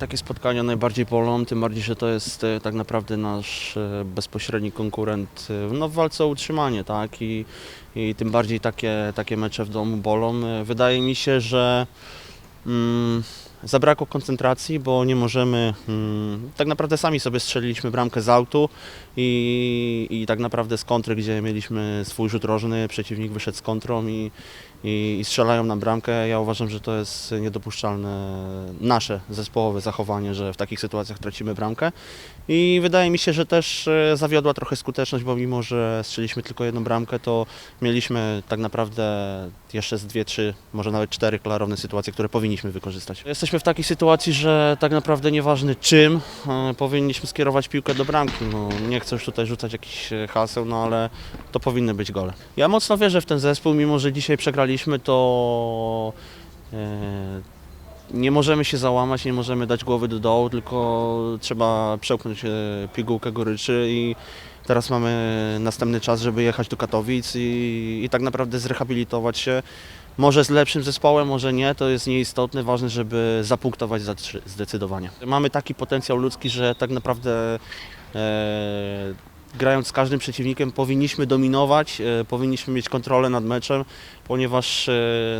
Takie spotkania najbardziej bolą, tym bardziej, że to jest e, tak naprawdę nasz e, bezpośredni konkurent e, no, w walce o utrzymanie, tak? I, i tym bardziej takie, takie mecze w domu bolą. Wydaje mi się, że mm, zabrakło koncentracji, bo nie możemy, mm, tak naprawdę sami sobie strzeliliśmy bramkę z autu i, i tak naprawdę z kontry, gdzie mieliśmy swój rzut rożny, przeciwnik wyszedł z kontrą i, i, i strzelają nam bramkę. Ja uważam, że to jest niedopuszczalne nasze zespołowe zachowanie, że w takich sytuacjach tracimy bramkę. I wydaje mi się, że też e, zawiodła trochę skuteczność, bo mimo, że strzeliśmy tylko jedną bramkę, to mieliśmy tak naprawdę jeszcze z dwie, trzy, może nawet cztery klarowne sytuacje, które powinniśmy wykorzystać. W takiej sytuacji, że tak naprawdę nieważne czym, e, powinniśmy skierować piłkę do bramki. No, nie chcę już tutaj rzucać jakichś e, haseł, no ale to powinny być gole. Ja mocno wierzę w ten zespół, mimo że dzisiaj przegraliśmy, to e, nie możemy się załamać, nie możemy dać głowy do dołu, tylko trzeba przełknąć pigułkę goryczy i teraz mamy następny czas, żeby jechać do Katowic i, i tak naprawdę zrehabilitować się. Może z lepszym zespołem, może nie, to jest nieistotne, ważne, żeby zapunktować zdecydowanie. Mamy taki potencjał ludzki, że tak naprawdę e, grając z każdym przeciwnikiem powinniśmy dominować, e, powinniśmy mieć kontrolę nad meczem, ponieważ e,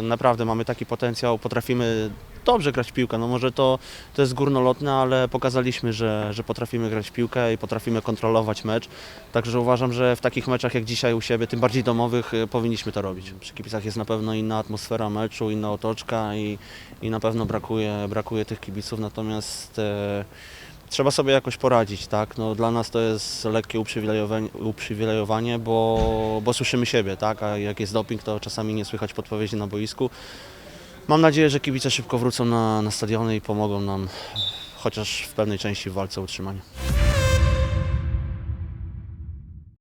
naprawdę mamy taki potencjał, potrafimy dobrze grać w piłkę. No może to, to jest górnolotne, ale pokazaliśmy, że, że potrafimy grać w piłkę i potrafimy kontrolować mecz. Także uważam, że w takich meczach jak dzisiaj u siebie, tym bardziej domowych, e, powinniśmy to robić. Przy kibicach jest na pewno inna atmosfera meczu, inna otoczka i, i na pewno brakuje, brakuje tych kibiców, natomiast e, trzeba sobie jakoś poradzić, tak? No, dla nas to jest lekkie uprzywilejowanie, uprzywilejowanie bo, bo słyszymy siebie, tak? A jak jest doping, to czasami nie słychać podpowiedzi na boisku. Mam nadzieję, że kibice szybko wrócą na, na stadiony i pomogą nam chociaż w pewnej części w walce o utrzymanie.